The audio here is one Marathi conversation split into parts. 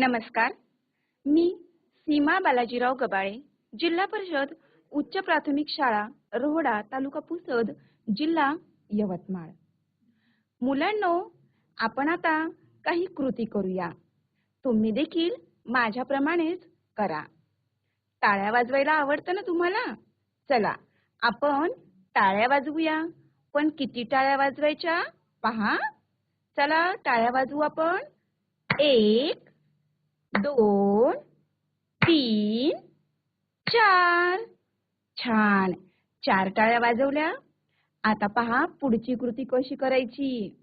नमस्कार. मी सीमा बालाजीराव गबाळे जिल्हा परिषद उच्च प्राथमिक शाळा रोहडा तालुका पुसद जिल्हा यवतमाळ. मुलांनो आपण आता काही कृती करूया. तुम्ही देखील माझ्याप्रमाणेच करा. टाळ्या वाजवायला आवडतं ना तुम्हाला? चला आपण टाळ्या वाजवूया. पण किती टाळ्या वाजवायच्या? पहा. चला टाळ्या वाजवू आपण. एक दोन तीन चार. छान. चार टाळ्या वाजवल्या. आता पहा पुढची कृती कशी करायची.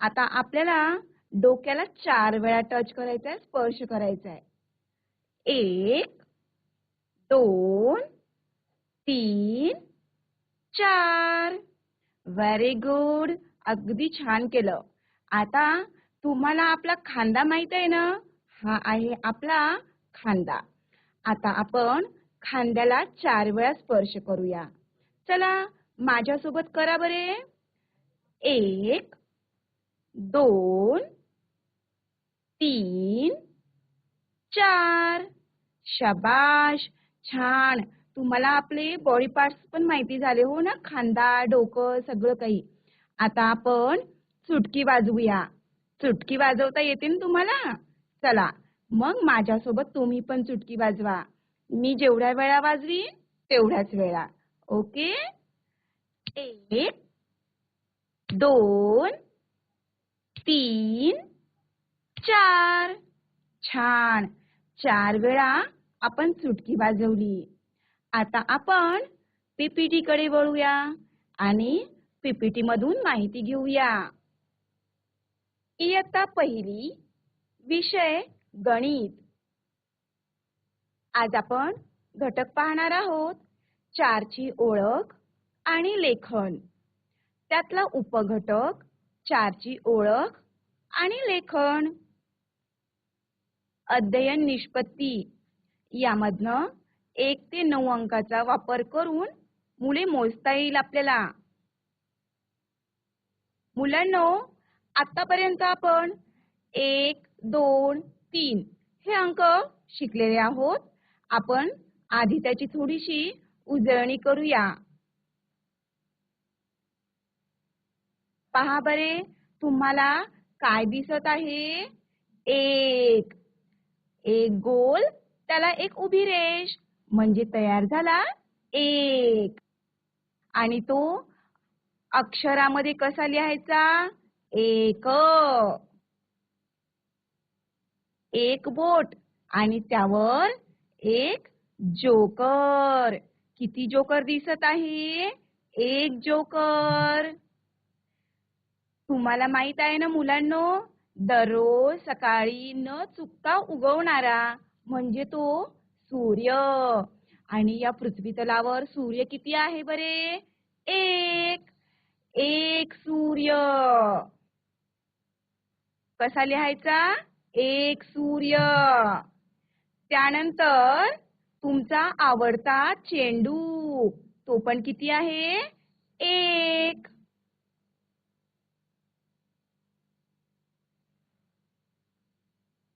आता आपल्याला डोक्याला चार वेळा टच करायचा आहे स्पर्श करायचा आहे. एक दोन तीन चार. व्हेरी गुड अगदी छान केलं. आता तुम्हाला आपला खांदा माहीत आहे ना? हा आहे आपला खांदा. आता आपण खांद्याला चार वेळा स्पर्श करूया. चला माझ्यासोबत करा बरे. एक दोन तीन चार. शबाश! छान! तुम्हाला आपले बॉडी पार्ट्स पण माहिती झाले हो ना? खांदा डोकं सगळं काही. आता आपण चुटकी वाजवूया. चुटकी वाजवता येते ना तुम्हाला? चला मग माझ्यासोबत तुम्ही पण चुटकी वाजवा. मी जेवढ्या वेळा वाजवी तेवढ्याच वेळा. ओके? एक दोन तीन चार. छान. चार वेळा आपण चुटकी वाजवली. आता आपण पीपीटी कडे वळूया आणि पीपीटी मधून माहिती घेऊया. इयत्ता पहिली विषय गणित. आज आपण घटक पाहणार आहोत. चारची ओळख आणि लेखन. त्यातला उपघटक चारची ओळख आणि लेखन. अध्ययन निष्पत्ती. यामधनं एक ते नऊ अंकाचा वापर करून मुले मोजता येईल आपल्याला. मुलांनो आतापर्यंत आपण एक दोन तीन. हे अंक शिकलेले आहोत. आपण आधी त्याची थोडीशी उजळणी करूया. पहा बरे तुम्हाला काय दिसत आहे? एक. एक गोल त्याला एक उभी रेष. म्हणजे तयार झाला एक. आणि तो अक्षरामध्ये कसा लिहायचा? एक. एक बोट आणि त्यावर एक जोकर. किती जोकर दिसत आहे? एक जोकर. तुम्हाला माहीत आहे ना मुलांनो दररोज सकाळी न चुकता उगवणारा म्हणजे तो सूर्य. आणि या पृथ्वी तलावर सूर्य किती आहे बरे? एक. एक सूर्य. कसा लिहायचा? एक सूर्य. त्यानंतर तुमचा आवडता चेंडू. तो पण किती आहे? एक.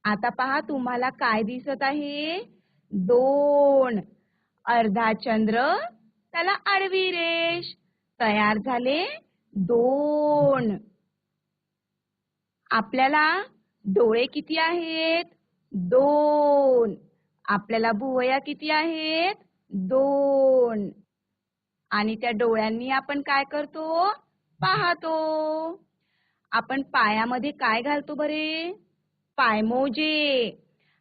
आता पहा तुम्हाला काय दिसत आहे? दोन. अर्धा चंद्र त्याला आडवी रेष. तयार झाले दोन. आपल्याला डोळे किती आहेत? दोन. आपल्याला भुवया किती आहेत? दोन. आणि त्या डोळ्यांनी आपण काय करतो? पाहतो. आपण पायामध्ये काय घालतो बरे? पायमोजे.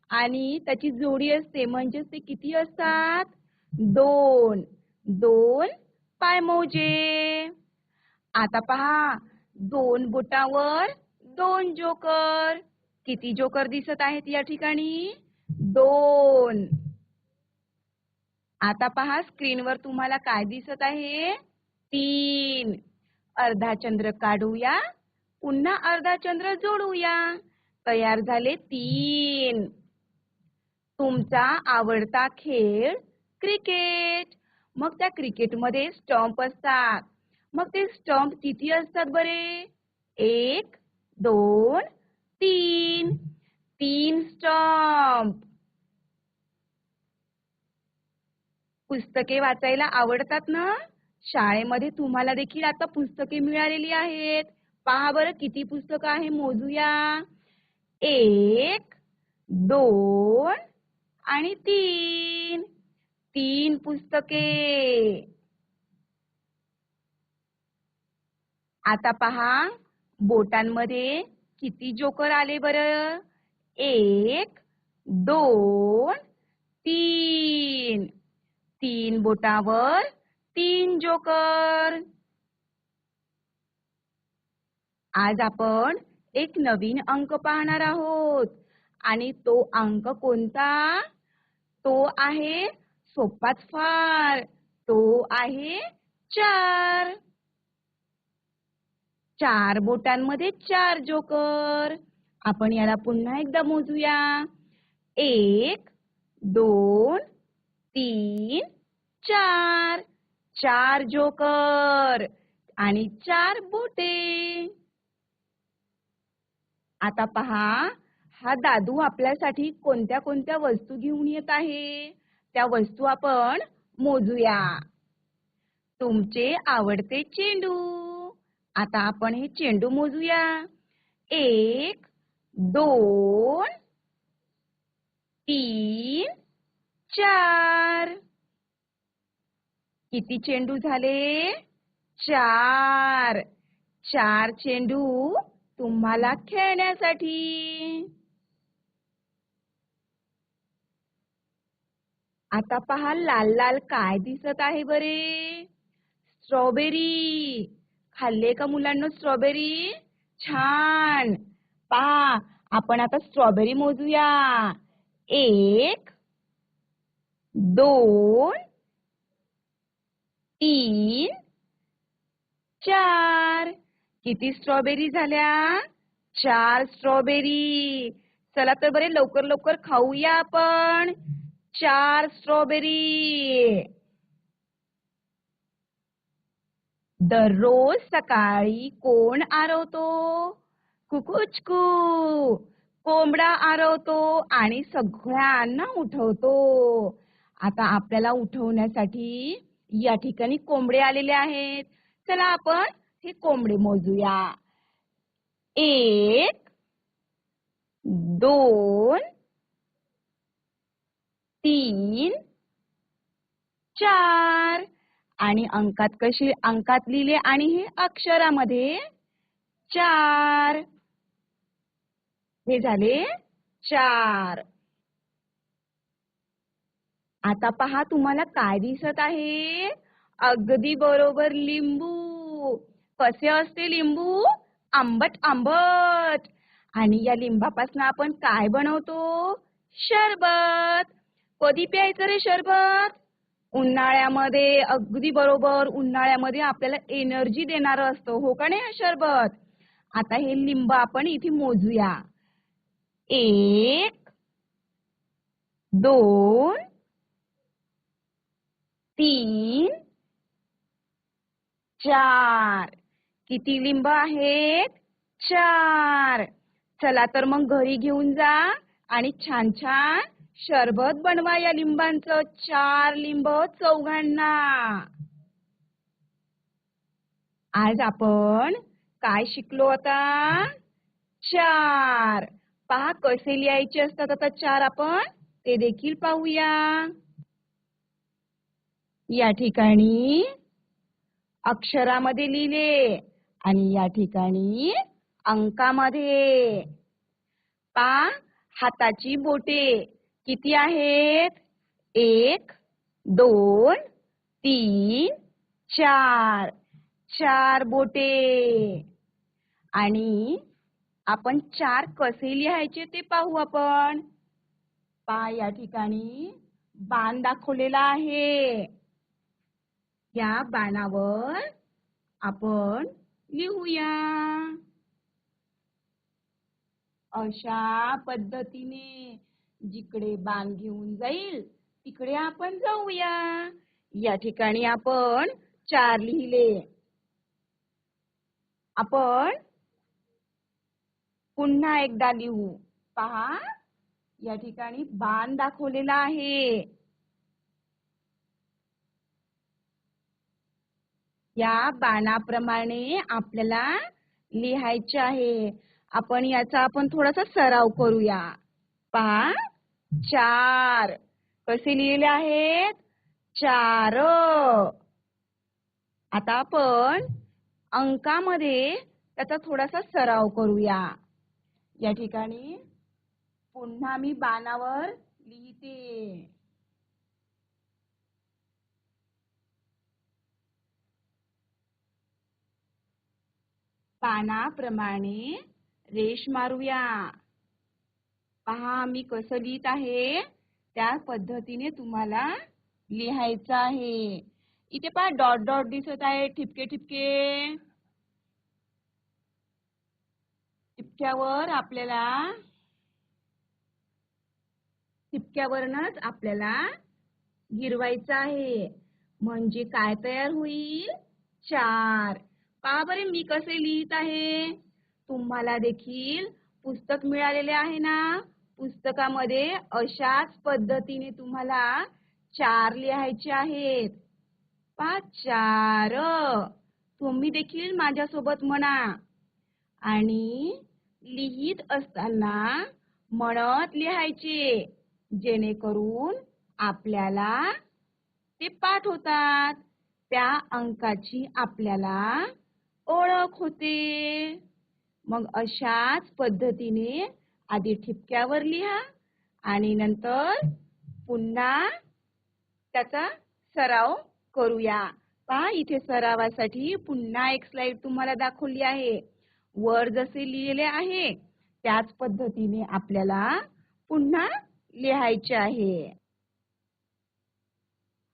आणि त्याची जोडी असते म्हणजेच ते किती असतात? दोन. दोन पायमोजे. आता पहा दोन बोटावर दोन जोकर. किती जोकर दिसत आहेत या ठिकाणी? दोन. आता पहा स्क्रीनवर तुम्हाला काय दिसत आहे? तीन. अर्धा चंद्र काढूया. पुन्हा अर्धा चंद्र जोडूया. तयार झाले तीन. तुमचा आवडता खेळ क्रिकेट. मग त्या क्रिकेटमध्ये स्टंप असतात. मग ते स्टंप किती असतात बरे? एक दोन तीन तीन स्टॉम्प. पुस्तके वाचायला आवडतात ना? शाळेमध्ये तुम्हाला देखील आता पुस्तके मिळालेली आहेत. पहा बरं किती पुस्तकं आहे मोजूया. एक दोन आणि तीन. तीन पुस्तके. आता पहा बोटांमध्ये किती जोकर आले बरं? एक दोन तीन. तीन बोटावर तीन जोकर. आज आपण एक नवीन अंक पाहणार आहोत. आणि तो अंक कोणता? तो आहे सोपाच फार. तो आहे चार. चार बोटांमध्ये चार जोकर. आपण याला पुन्हा एकदा मोजूया. एक दोन तीन चार. चार जोकर आणि चार बोटे. आता पहा हा दादू आपल्यासाठी कोणत्या कोणत्या वस्तू घेऊन येत आहे? त्या वस्तू आपण मोजूया. तुमचे आवडते चेंडू. आता आपण हे चेंडू मोजूया. एक दोन तीन चार. किती चेंडू झाले? चार. चार चेंडू तुम्हाला खेळण्यासाठी. आता पहा लाल लाल काय दिसत आहे बरे? स्ट्रॉबेरी. खाल्ले का मुलांना स्ट्रॉबेरी छान. पहा आपण आता स्ट्रॉबेरी मोजूया. एक दोन तीन चार. किती स्ट्रॉबेरी झाल्या? चार स्ट्रॉबेरी चला तर बरे लवकर लवकर खाऊया आपण. चार स्ट्रॉबेरी दररोज सकाळी कोण आरवतो? कुकुचकू. कोंबडा आरवतो आणि सगळ्यांना उठवतो. आता आपल्याला उठवण्यासाठी या ठिकाणी कोंबडे आलेले आहेत. चला आपण हे कोंबडे मोजूया. एक दोन तीन चार. आणि अंकात कशी अंकात लिहिले आणि हे अक्षरामध्ये चार. हे झाले चार. आता पहा तुम्हाला काय दिसत आहे? अगदी बरोबर लिंबू. कसे असते लिंबू? आंबट आंबट. आणि या लिंबापासून आपण काय बनवतो? शरबत. कधी प्यायचं रे शरबत? उन्हाळ्यामध्ये अगदी बरोबर उन्हाळ्यामध्ये आपल्याला एनर्जी देणार असतं. हो का नाही शरबत आता हे लिंब आपण इथे मोजूया. एक दोन तीन चार. किती लिंब आहेत? चार. चला तर मग घरी घेऊन जा आणि छान छान शरबत बनवा या लिंबांचं. चार लिंब चौघांना. आज आपण काय शिकलो आता? चार. पहा कसे लिहायचे असतात आता चार आपण? ते देखील पाहूया. या ठिकाणी अक्षरामध्ये लिहिले आणि या ठिकाणी अंकामध्ये. पा हाताची बोटे. किती आहेत? एक दोन तीन चार. चार बोटे. आणि आपण चार कसे लिहायचे ते पाहू आपण. पा या ठिकाणी बाण दाखवलेला आहे. या बाणावर आपण लिहूया. अशा पद्धतीने जिकडे बाण घेऊन जाईल तिकडे आपण जाऊया. या ठिकाणी आपण चार लिहिले. आपण पुन्हा एकदा लिहू. पहा या ठिकाणी बाण दाखवलेला आहे. या बाणाप्रमाणे आपल्याला लिहायचे आहे. आपण याचा आपण थोडासा सराव करूया. पहा चार. कसे लिहिले आहेत? चार. आता आपण अंकामध्ये त्याचा थोडासा सराव करूया. या ठिकाणी पुन्हा मी बाणावर लिहिते. पानाप्रमाणे रेष मारूया. पहा मी कसं लिहित आहे? त्या पद्धतीने तुम्हाला लिहायचं आहे. इथे पहा डॉट डॉट दिसत आहे. ठिपके ठिपके. ठिपक्यावर आपल्याला ठिपक्यावरनच आपल्याला गिरवायचं आहे. म्हणजे काय तयार होईल? चार. पहा बरे मी कसे लिहित आहे? तुम्हाला देखील पुस्तक मिळालेले आहे ना? पुस्तकामध्ये अशाच पद्धतीने तुम्हाला चार लिहायचे आहेत. पा चार. तुम्ही देखील माझ्यासोबत म्हणा. आणि लिहित असताना म्हणत लिहायचे जेणेकरून आपल्याला ते पाठ होतात. त्या अंकाची आपल्याला ओळख होते. मग अशाच पद्धतीने आधी ठिपक्यावर लिहा आणि नंतर पुन्हा त्याचा सराव करूया. पहा इथे सरावासाठी पुन्हा एक स्लाइड तुम्हाला दाखवली आहे. वर जसे लिहिलेले आहे त्याच पद्धतीने आपल्याला पुन्हा लिहायचे आहे.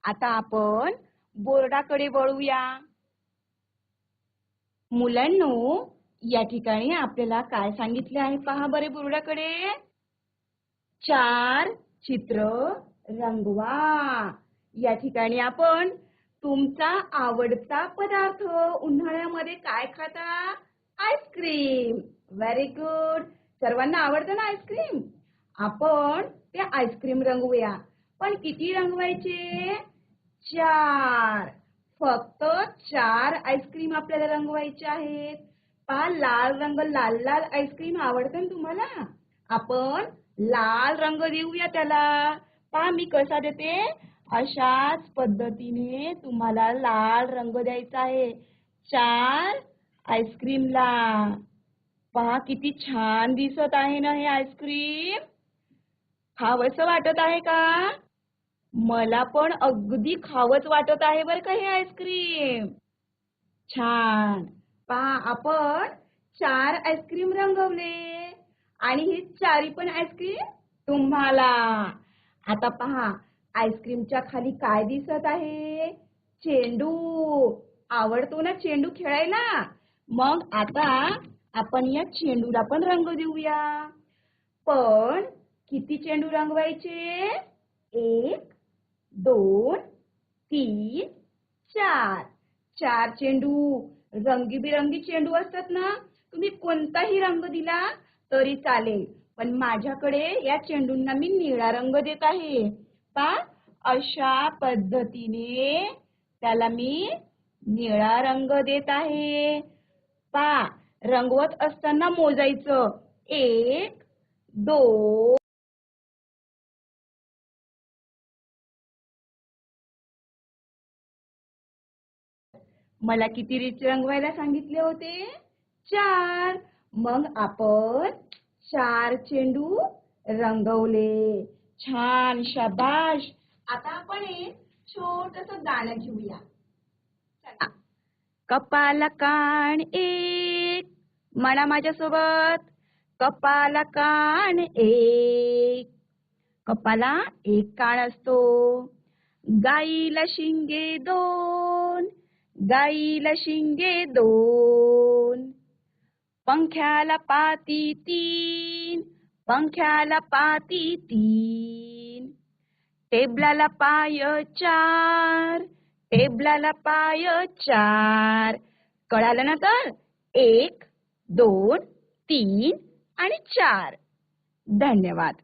आता आपण बोर्डाकडे वळूया. मुलांनो या ठिकाणी आपल्याला काय सांगितले आहे? पहा बरे बोर्डाकडे चार चित्र रंगवा. या ठिकाणी आपण तुमचा आवडता पदार्थ उन्हाळ्यामध्ये काय खाता? आईस्क्रीम. व्हेरी गुड सर्वांना आवडतं ना आईस्क्रीम? आपण ते आईस्क्रीम रंगवूया. पण किती रंगवायचे? चार. फक्त चार आईस्क्रीम आपल्याला रंगवायचे आहेत. पहा लाल रंग लाल लाल आईस्क्रीम आवडतं ना तुम्हाला? आपण लाल रंग देऊया त्याला. पहा मी कसा देते? अशाच पद्धतीने तुम्हाला लाल रंग द्यायचा आहे. चार आईस्क्रीमला पहा किती छान दिसत आहे ना हे आईस्क्रीम खावस वाटत आहे का? मला पण अगदी खावंच वाटत आहे बरं का हे आईस्क्रीम छान. पहा आपण चार आईस्क्रीम रंगवले. आणि ही चारी पण आईस्क्रीम तुम्हाला. आता पहा आईस्क्रीमच्या खाली काय दिसत आहे? चेंडू. आवडतो ना चेंडू खेळायला? मग आता आपण या चेंडूला पण रंग देऊया. पण किती चेंडू रंगवायचे? एक दोन तीन चार. चार चेंडू. रंगीबिरंगी चेंडू असतात ना तुम्ही कोणताही रंग दिला तरी चालेल. पण माझ्याकडे या चेंडूंना मी निळा रंग देत आहे. पा अशा पद्धतीने त्याला मी निळा रंग देत आहे. पा रंगवत असताना मोजायचं. एक दोन मला किती रीच रंगवायला सांगितले होते? चार. मग आपण चार चेंडू रंगवले. छान शबाश. आता आपण एक छोटस गाणं घेऊया. चला. कपाला कान एक म्हणा माझ्यासोबत. कपाला कान एक. कपाला एक कान असतो. गाईला शिंगे दोन. गाईला शिंगे दोन. पंख्याला पाती तीन. पंख्याला पाती तीन. टेबलाला पाय चार. टेबलाला पाय चार. कळालं ना तर? एक दोन तीन आणि चार. धन्यवाद.